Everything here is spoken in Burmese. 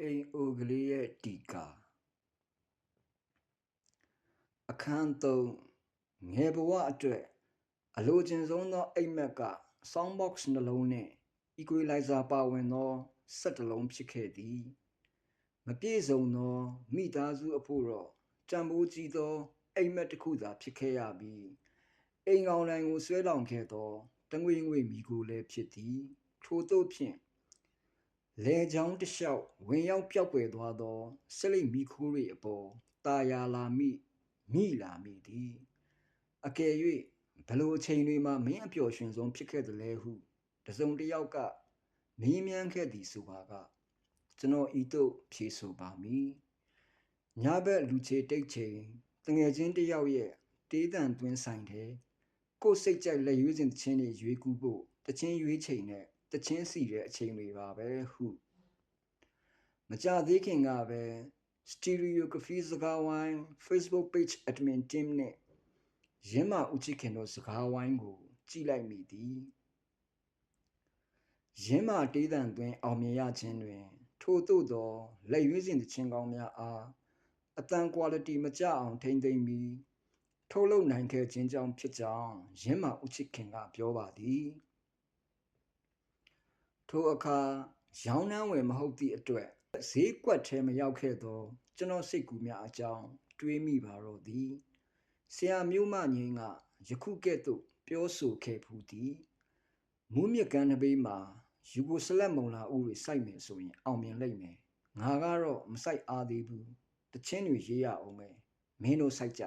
အိမ်အိုကလေးရဲ့တီကာအခန်း3ငယ်ဘဝအတွက်အလိုချင်ဆုံးသောအိမ်မက်က sound box နှလုံးနှင့် equalizer ပါဝင်သောစက်တစ်လုံးဖြစ်ခဲ့သည် မပြည့်စုံသောမိသားစုအဖို့တော့ကြံပိုးကြီးသောအိမ်မက်တစ်ခုသာဖြစ်ခဲ့ရပြီးအိမ်ကောင်တိုင်းကိုဆွဲလောင်ခဲ့သောတငွေငွေမိကိုလည်းဖြစ်သည် ထို့သောဖြင့် လေချောင်းတစ်လျှောက်ဝင်ရောက်ပြောက်ွယ်သွားသောဆလိပ်မီခိုးတွေအပေါ်ตาယာလာမိမိလာမိသည်အကယ်၍ဘလို့အချိန်တွေမှာမင်းအပျော်ရွှင်ဆုံးဖြစ်ခဲ့တယ်လဲဟုတစုံတစ်ယောက်ကမင်းမြန်းခဲ့သည်ဆိုပါကကျွန်တော်ဤသို့ဖြေဆိုပါမည်ညဘက်လူချေတိတ်ချိန်တငယ်ချင်းတစ်ယောက်ရဲ့တေးတန်သွင်းဆိုင်တဲ့ကိုယ်စိတ်ကြိုက်လက်ရွေးစဉ်တခြင်းတွေရွေးကူးဖို့တခြင်းရွေးချိန်နဲ့ တချင်းစီတဲ့အချိန်တွေပါပဲဟုမကြသေးခင်ကပဲ Stereo Cafe စကားဝိုင်း Facebook page admin team နဲ့ရင်းမဦးချစ်ခင်တို့စကားဝိုင်းကို ကြည်လိုက်မိသည်ရင်းမတေးတန်သွင်းအောင်မြင်ရခြင်းတွင် ထို့သို့သောလက်ရွေးစဉ်တခြင်းကောင်းများအားအတန် quality မကြအောင်ထိမ့်သိမ့်ပြီးထုတ်လုပ်နိုင်ခဲ့ခြင်းကြောင့်ဖြစ်ကြောင်းရင်းမဦးချစ်ခင်ကပြောပါသည် ထိုအခါရောင်းနှမ်းဝယ်မဟုတ်သည့်အတွက်ဈေးကွက်ထဲမရောက်ခဲ့သော ကျွန်တော်စိတ်ကူးများအကြောင်းတွေးမိပါတော့သည်ဆရာမျိုးမငင်းကယခုကဲ့သို့ ပြောဆိုခဲ့ဖူးသည်မူးမြစ်ကမ်းတစ်ဘေးမှာယူဂိုစလက်မုံလာဦးတွေစိုက်မယ်ဆိုရင် အောင်မြင်လိမ့်မယ်ငါကတော့မစိုက်အားသေးဘူးတချင်းတွေရေးရအောင်မယ်မင်းတို့စိုက်ကြ